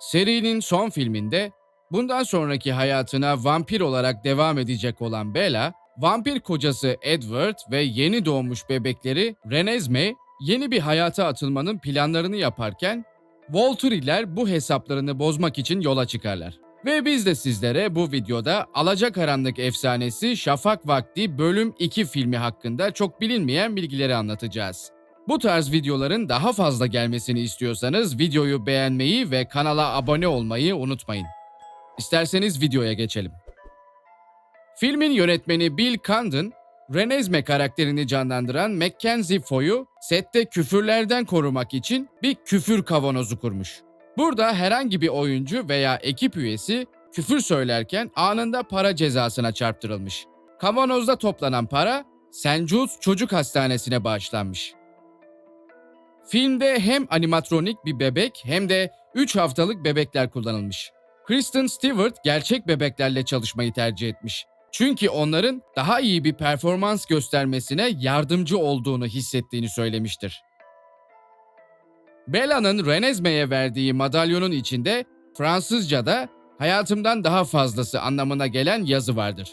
Serinin son filminde bundan sonraki hayatına vampir olarak devam edecek olan Bella, vampir kocası Edward ve yeni doğmuş bebekleri Renesmee yeni bir hayata atılmanın planlarını yaparken Volturi'ler bu hesaplarını bozmak için yola çıkarlar. Ve biz de sizlere bu videoda Alacakaranlık Efsanesi Şafak Vakti bölüm 2 filmi hakkında çok bilinmeyen bilgileri anlatacağız. Bu tarz videoların daha fazla gelmesini istiyorsanız videoyu beğenmeyi ve kanala abone olmayı unutmayın. İsterseniz videoya geçelim. Filmin yönetmeni Bill Condon, Renesmee karakterini canlandıran Mackenzie Foy'u sette küfürlerden korumak için bir küfür kavanozu kurmuş. Burada herhangi bir oyuncu veya ekip üyesi küfür söylerken anında para cezasına çarptırılmış. Kavanozda toplanan para. Jude's Çocuk Hastanesi'ne bağışlanmış. Filmde hem animatronik bir bebek hem de 3 haftalık bebekler kullanılmış. Kristen Stewart gerçek bebeklerle çalışmayı tercih etmiş. Çünkü onların daha iyi bir performans göstermesine yardımcı olduğunu hissettiğini söylemiştir. Bella'nın Renesmee'ye verdiği madalyonun içinde Fransızca'da hayatımdan daha fazlası anlamına gelen yazı vardır.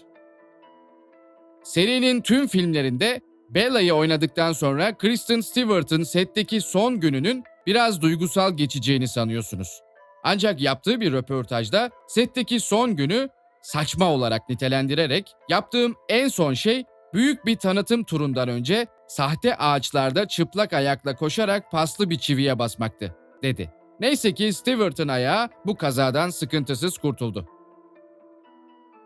Serinin tüm filmlerinde Bella'yı oynadıktan sonra Kristen Stewart'ın setteki son gününün biraz duygusal geçeceğini sanıyorsunuz. Ancak yaptığı bir röportajda setteki son günü saçma olarak nitelendirerek yaptığım en son şey büyük bir tanıtım turundan önce sahte ağaçlarda çıplak ayakla koşarak paslı bir çiviye basmaktı, dedi. Neyse ki Stewart'ın ayağı bu kazadan sıkıntısız kurtuldu.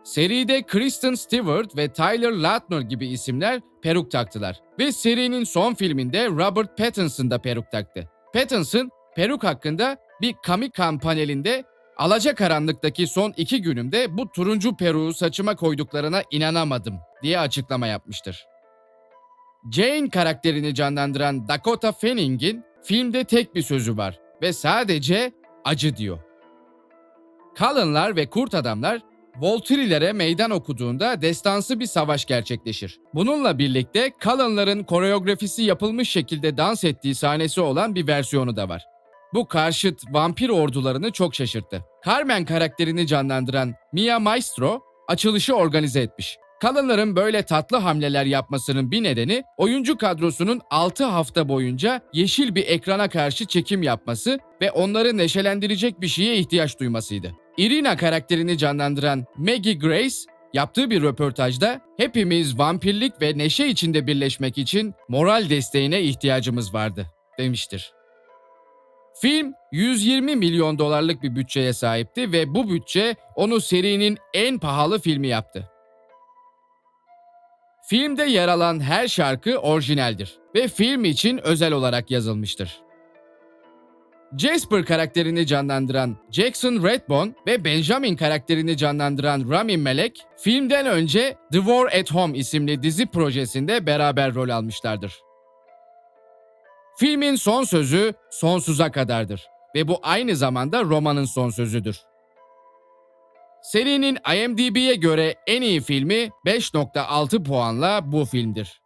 Seride Kristen Stewart ve Tyler Lautner gibi isimler peruk taktılar ve serinin son filminde Robert Pattinson da peruk taktı. Pattinson peruk hakkında bir Comic-Con panelinde Alacakaranlıktaki son iki günümde bu turuncu peruğu saçıma koyduklarına inanamadım diye açıklama yapmıştır. Jane karakterini canlandıran Dakota Fanning'in filmde tek bir sözü var ve sadece acı diyor. Kalınlar ve kurt adamlar Volturi'lere meydan okuduğunda destansı bir savaş gerçekleşir. Bununla birlikte Kalınların koreografisi yapılmış şekilde dans ettiği sahnesi olan bir versiyonu da var. Bu karşıt vampir ordularını çok şaşırttı. Carmen karakterini canlandıran Mia Maestro açılışı organize etmiş. Kalınların böyle tatlı hamleler yapmasının bir nedeni oyuncu kadrosunun 6 hafta boyunca yeşil bir ekrana karşı çekim yapması ve onları neşelendirecek bir şeye ihtiyaç duymasıydı. Irina karakterini canlandıran Maggie Grace yaptığı bir röportajda hepimiz vampirlik ve neşe içinde birleşmek için moral desteğine ihtiyacımız vardı demiştir. Film 120 milyon dolarlık bir bütçeye sahipti ve bu bütçe onu serinin en pahalı filmi yaptı. Filmde yer alan her şarkı orijinaldir ve film için özel olarak yazılmıştır. Jasper karakterini canlandıran Jackson Redbone ve Benjamin karakterini canlandıran Rami Malek, filmden önce The War at Home isimli dizi projesinde beraber rol almışlardır. Filmin son sözü sonsuza kadardır ve bu aynı zamanda romanın son sözüdür. Serinin IMDb'ye göre en iyi filmi 5.6 puanla bu filmdir.